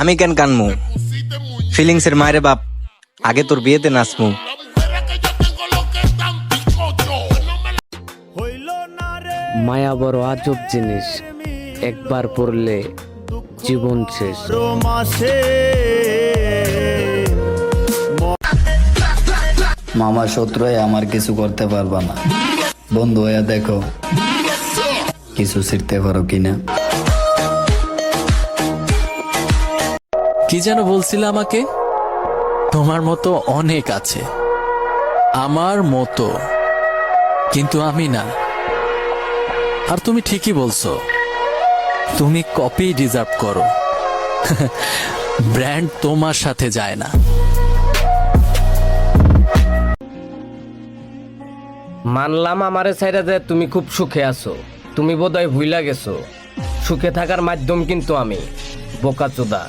আমি কেন কানমু? ফিলিংসের মায়ের বাপ আগে তোর বিয়েতে নাচমু। মায়া বড় আজব জিনিস। একবার পড়লে জীবন শেষ। মামা শত্রুই আমার কিছু করতে পারবা না। বন্ধু হয়ে দেখো। কিছু শিখতে পারো কিনা? কি যেন বলছিলে আমাকে? তোমার মতো অনেক আছে। আমার মতো। কিন্তু আমি না। আর তুমি ঠিকই বলছো। তুমি কপি ডিজার্ভ করো। ব্র্যান্ড তোমার সাথে যায় না। মানলাম আমারে ছাইরা যে তুমি খুব সুখে আছো। তুমি বোধহয় ভুইলা গেছো। সুখে থাকার মাধ্যম কিন্তু আমি। বোকা চোদা